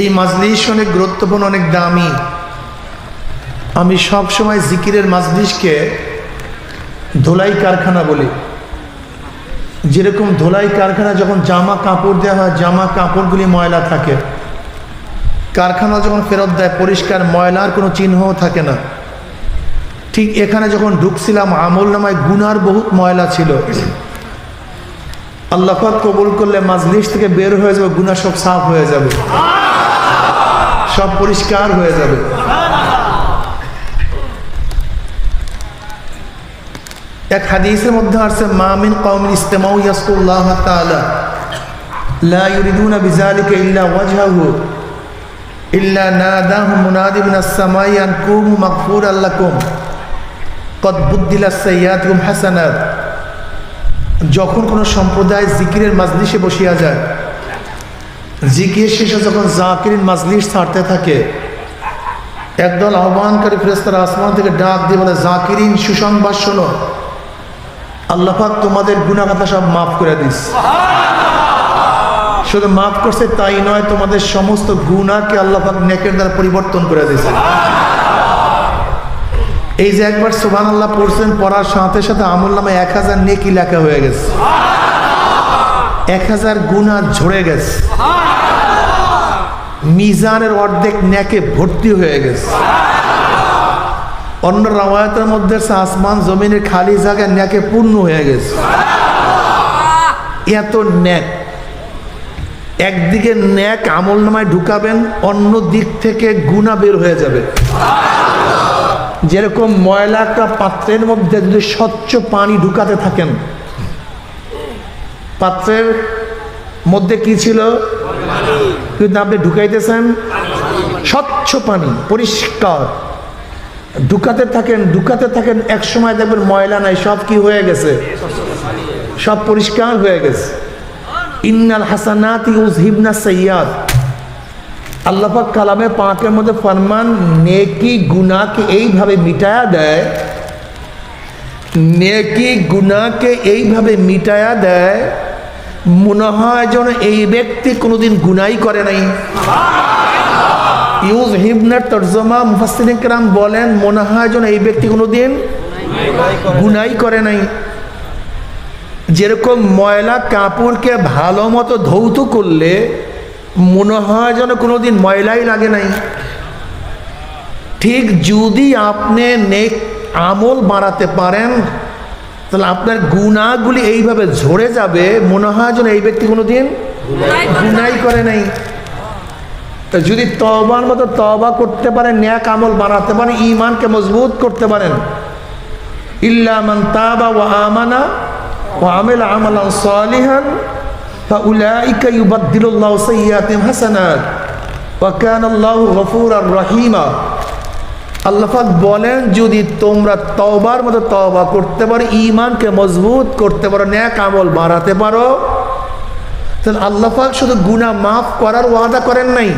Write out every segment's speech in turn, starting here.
এই মাজলিস অনেক গুরুত্বপূর্ণ, অনেক দামি। আমি সব সময় জিকিরের মাজলিসকে ধোলাই কারখানা বলি। যেরকম ধোলাই কারখানা যখন জামা কাপড় দেওয়া হয়, জামা কাপড়গুলি ময়লা থাকে। কারখানা যখন ফেরত দেয়, পরিষ্কার ময়লার কোনো চিহ্নও থাকে না। ঠিক এখানে যখন ঢুকছিলাম, আমল নামায় গুনার বহুত ময়লা ছিল। আল্লাহাক কবুল করলে মাজলিস থেকে বের হয়ে যাবে গুনা সব সাফ হয়ে যাবে। সব পরিষ্কার হয়ে যাবে। এক হাদিসের মধ্যে আসছে মামিন কওমিন ইস্তেমাউ ইয়াসকুল্লাহ তাআলা, লা ইউরিদুনা বিযালিকা ইল্লা ওয়াজহাহু, ইল্লা নাদাহু মুনাদি মিনাস সামাই আন কুমু মাগফুরাল লাকুম, কদ বুদ্দিলাস সাইয়্যাতুকুম হাসানাত। যখন কোনো সম্প্রদায় জিকিরের মাজলিসে বসিয়া যায় জিকির শেষে যখন জাকিরের মাজলিস ছাড়তে থাকে একদল আহ্বানকারী ফেরেস্তারা আসমান থেকে ডাক দিয়ে বলে জাকিরিন সুসংবাদ শোনো। আল্লাহাক তোমাদের গুণাগাথা সব মাফ করে দিস। শুধু মাফ করছে তাই নয় তোমাদের সমস্ত গুণাকে আল্লাহাক নেকের দ্বারা পরিবর্তন করে দিয়েছে। এই যে একবার সোবান আল্লাহ পড়ছেন পড়ার সাথে সাথে আমল নামে এক হাজার নেকি লেখা হয়ে গেছে। এক হাজার গুণা ঝরে গেছে। মিজানের অর্ধেক ন্যাকে ভর্তি হয়ে গেছে। অন্য রামায়তের মধ্যে আসমান জমিনের খালি জায়গায় ন্যাকে পূর্ণ হয়ে গেছে। এত ন্যাক। একদিকে ন্যাক আমল নামায় ঢুকাবেন, অন্য দিক থেকে গুণা বের হয়ে যাবে। যেরকম ময়লা একটা পাত্রের মধ্যে যদি স্বচ্ছ পানি ঢুকাতে থাকেন, পাত্রের মধ্যে কি ছিল? কিন্তু আপনি ঢুকাইতেছেন, স্বচ্ছ পানি, পরিষ্কার। ঢুকাতে থাকেন ঢুকাতে থাকেন, এক সময় দেখবেন ময়লা নাই, সব কি হয়ে গেছে? সব পরিষ্কার হয়ে গেছে। ইন্নাল হাসানাত ইউজহিবনা সৈয়াদ আল্লাপাক কালামে পাঁকের মধ্যে ফরমান, নেকি গুনাকে এইভাবে মিটায়া দেয়, নেকি গুনাকে এইভাবে মিটায়া দেয় মনে হয় যেন এই ব্যক্তি কোনোদিন গুনাই করে নাই। ইউজ হিবনের তর্জমা মুফাসিন কেরাম বলেন মনে হয় যেন এই ব্যক্তি কোনোদিন গুনাই করে নাই। যেরকম ময়লা কাপড়কে ভালো মতো ধৌত করলে মনে হয় যেন কোনোদিন ময়লাই লাগে নাই। ঠিক যদি আপনি নেক আমল বাড়াতে পারেন তাহলে আপনার গুণাগুলি এইভাবে ঝরে যাবে, মনে হয় যেন এই ব্যক্তি কোনো দিন গুণাই করে নাই। যদি তবার মতো তবা করতে পারেন ন্যাক আমল বানাতে পারেন ইমানকে মজবুত করতে পারেন। ইল্লামান তাবা ও আমানা ও আমেল আমলান সালিহান বা উলাইকা ইউবাদ্দিল্লাহ সৈয়াতিম হাসানাত ওয়াকান আল্লাহ গফুর আর রহিমা। আল্লাহাক বলেন, যদি তোমরা তওবার মতো তওবা করতে পারো ইমানকে মজবুত করতে পারো, ন্যাক আমল বাড়াতে পারো, তাহলে আল্লাহাক শুধু গুনাহ মাফ করার ওয়াদা করেন নাই।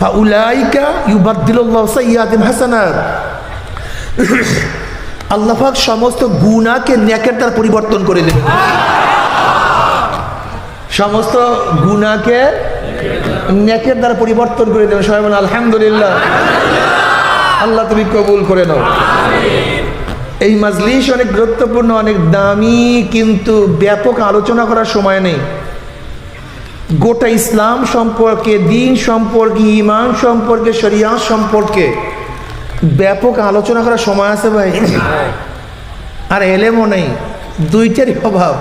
ফাউলাইকা হাসানাত। আল্লাহাক সমস্ত গুনাহকে ন্যাকের দ্বারা পরিবর্তন করে দেবেন। সমস্ত গুনাহকে ন্যাকের দ্বারা পরিবর্তন করে দেবেন। সবাই বলেন, আলহামদুলিল্লাহ। আল্লাহ তুমি কবুল করে নাও। এই মাজলিস অনেক গুরুত্বপূর্ণ, অনেক দামি, কিন্তু ব্যাপক আলোচনা করার সময় নেই। গোটা ইসলাম সম্পর্কে, দিন সম্পর্কে ইমান সম্পর্কে শরিয়া সম্পর্কে ব্যাপক আলোচনা করার সময় আছে ভাই। আর এলেমও নেই, দুইটারই অভাব।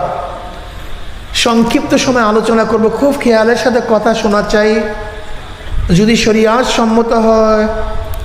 সংক্ষিপ্ত সময় আলোচনা করব, খুব খেয়ালের সাথে কথা শোনা চাই। যদি শরিয়াত সম্মত হয়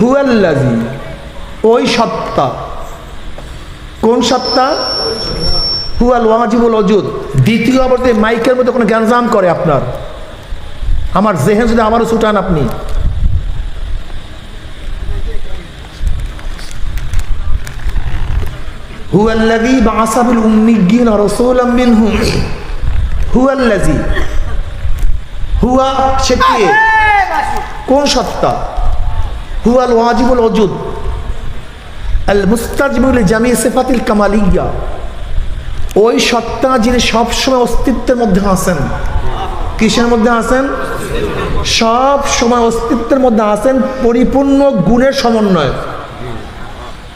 হুয়াল্লাজি। ওই সত্তা। কোন সত্তা? হুয়াল ওয়াজিবুল অজুদ দ্বিতীয় আবর্তে মাইকের মধ্যে কোনো গ্যাঞ্জাম করে আপনার। আমার জেহেন যদি আমারও ছুটান আপনি। হুয়াল্লাজি বা আসাবুল উম্মিগিন রসৌলাম মিনহুম। হুয়াল্লাজি। হুয়া সে কোন সত্তা? হুয়াল ওয়াজিবুল ওজুদ। আল মুস্তাজিবুল জামি সিফাতিল কামালিয়া। ওই সত্তা যিনি সবসময় অস্তিত্বের মধ্যে আছেন। কিসের মধ্যে আছেন? সব সময় অস্তিত্বের মধ্যে আছেন পরিপূর্ণ গুণের সমন্বয়।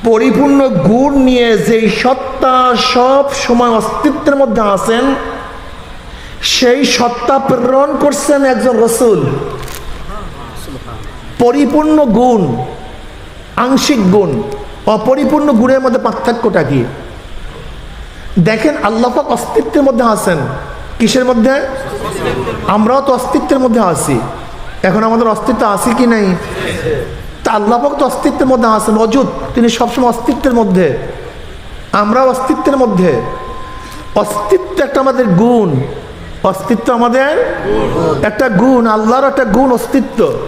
পরিপূর্ণ গুণ নিয়ে যেই সত্তা সব সময় অস্তিত্বের মধ্যে আছেন, সেই সত্তা প্রেরণ করছেন একজন রসুল। পরিপূর্ণ গুণ, আংশিক গুণ, অপরিপূর্ণ গুণের মধ্যে পার্থক্যটা কি? দেখেন আল্লাপাক অস্তিত্বের মধ্যে আছেন। কিসের মধ্যে? আমরাও তো অস্তিত্বের মধ্যে আছি। এখন আমাদের অস্তিত্ব আছে কি নাই? তা আল্লাপাক তো অস্তিত্বের মধ্যে আছেন। অযুত, তিনি সবসময় অস্তিত্বের মধ্যে। আমরাও অস্তিত্বের মধ্যে। অস্তিত্ব একটা আমাদের গুণ। অস্তিত্ব আমাদের? একটা গুণ। আল্লাহর একটা গুণ অস্তিত্ব।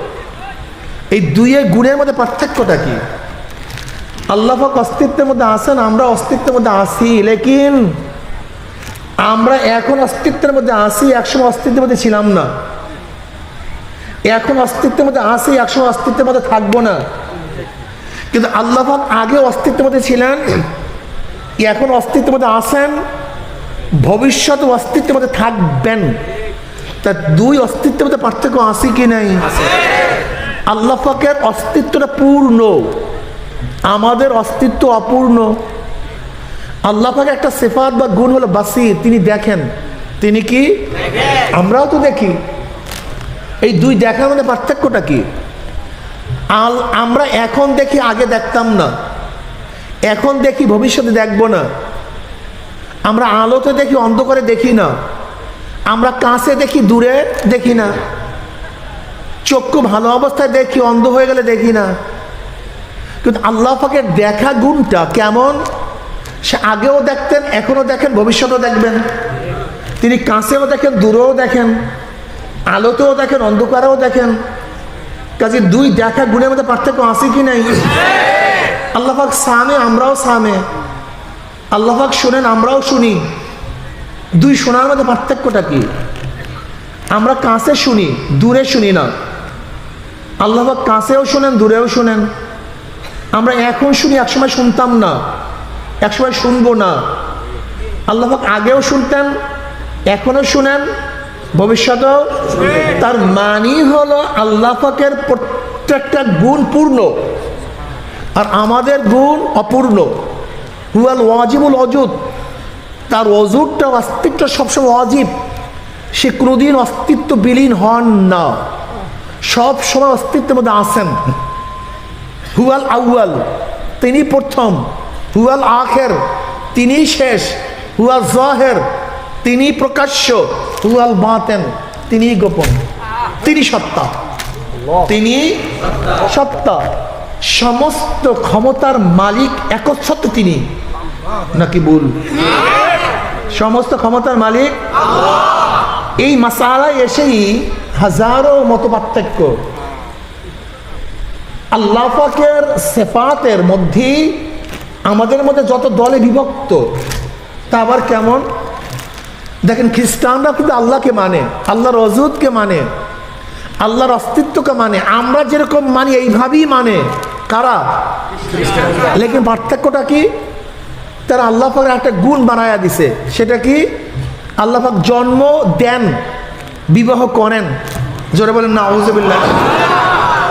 এই দুইয়ের গুণের মধ্যে পার্থক্যটা কি আল্লাহ অস্তিত্বের মধ্যে আসেন আমরা অস্তিত্বের মধ্যে আসি লেকিন আমরা এখন অস্তিত্বের মধ্যে আসি একসময় অস্তিত্বের মধ্যে ছিলাম না এখন অস্তিত্বের মধ্যে আসি একসময় অস্তিত্বের মধ্যে থাকব না কিন্তু আল্লাহ আগে অস্তিত্বের মধ্যে ছিলেন এখন অস্তিত্বের মধ্যে আসেন ভবিষ্যতে অস্তিত্বের মধ্যে থাকবেন তা দুই অস্তিত্বের মধ্যে পার্থক্য আসি কি নাই আল্লাহ পাকের অস্তিত্বটা পূর্ণ। আমাদের অস্তিত্ব অপূর্ণ। আল্লাহ পাকের একটা সেফাত বা গুণ হলো বাসি তিনি দেখেন। তিনি কি? আমরাও তো দেখি। এই দুই দেখার মধ্যে পার্থক্যটা কি? আল আমরা এখন দেখি, আগে দেখতাম না। এখন দেখি, ভবিষ্যতে দেখব না। আমরা আলোতে দেখি, অন্ধকারে দেখি না। আমরা কাছে দেখি, দূরে দেখি না। চক্ষু ভালো অবস্থায় দেখি, অন্ধ হয়ে গেলে দেখি না। কিন্তু আল্লাহ দেখা গুণটা কেমন? সে আগেও দেখতেন, এখনও দেখেন, ভবিষ্যতেও দেখবেন। তিনি কাছেও দেখেন, দূরেও দেখেন, আলোতেও দেখেন, অন্ধকারেও দেখেন। কাজে দুই দেখা গুণের মধ্যে পার্থক্য আছে কি নাই? আল্লাহ পাক সামে, আমরাও সামে। আল্লাহ পাক শোনেন, আমরাও শুনি। দুই শোনার মধ্যে পার্থক্যটা কি? আমরা কাছে শুনি, দূরে শুনি না। আল্লাহ কাছেও শোনেন, দূরেও শোনেন। আমরা এখন শুনি, একসময় শুনতাম না, একসময় শুনব না। আল্লাহ আগেও শুনতেন, এখনও শুনেন, ভবিষ্যতেও তার মানি হলো আল্লাহ পাকের প্রত্যেকটা গুণ পূর্ণ। আর আমাদের গুণ অপূর্ণ। হুয়াল ওয়াজিবুল অজুদ তার অজুদটা অস্তিত্ব সবসময় অজীব সে কোনোদিন অস্তিত্ব বিলীন হন না। সব সময় অস্তিত্বের মধ্যে আসেন হুয়াল আউয়াল তিনি প্রথম। হুয়াল আখের তিনি শেষ। হুয়াল জহের তিনি প্রকাশ্য। হুয়াল বাতেন তিনি গোপন। তিনি সত্তা। তিনি সত্তা। সমস্ত ক্ষমতার মালিক একচ্ছত্র তিনি। নাকি বল সমস্ত ক্ষমতার মালিক। এই মাসালায় এসেই হাজারো মত পার্থক্য আল্লাহ পাকের সেফাতের মধ্যেই আমাদের মধ্যে যত দলে বিভক্ত তা আবার কেমন? দেখেন খ্রিস্টানরা কিন্তু আল্লাহকে মানে আল্লাহর অজুদকে মানে আল্লাহর অস্তিত্বকে মানে। আমরা যেরকম মানি এইভাবেই মানে। কারা? লেকিন পার্থক্যটা কি? তারা আল্লাহ পাকের একটা গুণ বানায়া দিছে। সেটা কি? আল্লাহ পাক জন্ম দেন বিবাহ করেন। জোরে বলেন না আউজবিল্লাহ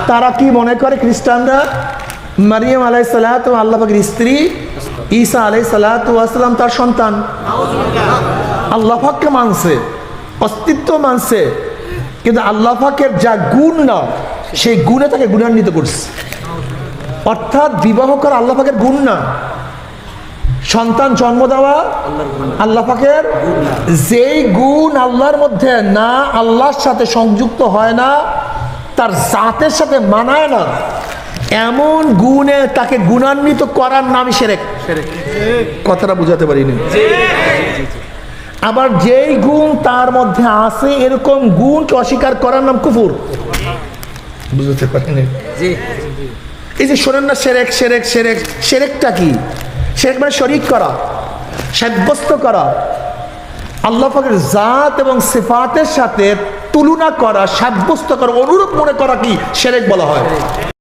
তারা কি মনে করে খ্রিস্টানরা? মারিয়াম আলাই সালাত আল্লাহ পাকের স্ত্রী ঈসা আলাই সালাতাম তার সন্তান। আল্লাহ পাককে মানছে, অস্তিত্ব মানছে, কিন্তু আল্লাহ পাকের যা গুণ না, সেই গুণে তাকে গুণান্বিত করছে। অর্থাৎ বিবাহ করা আল্লাহ পাকের গুণ না। সন্তান জন্ম দেওয়া আল্লাহ পাকের? যেই গুণ আল্লাহর মধ্যে না আল্লাহর সাথে সংযুক্ত হয় না তার জাতের সাথে মানায় না এমন গুণে তাকে গুণান্বিত করার নামই সেরেক। কথাটা বুঝাতে পারিনি। আবার যেই গুণ তার মধ্যে আছে এরকম গুণকে অস্বীকার করার নাম কুফুর। বুঝতে পারেন? এই যে শোনেন না সেরেক সেরেক সেরেক সেরেকটা কি? সেরেক মানে শরিক করা, সাব্যস্ত করা। আল্লাহ পাকের জাত এবং সিফাতের সাথে তুলনা করা, সাব্যস্ত করা, অনুরূপ মনে করা কি? সেরেক বলা হয়।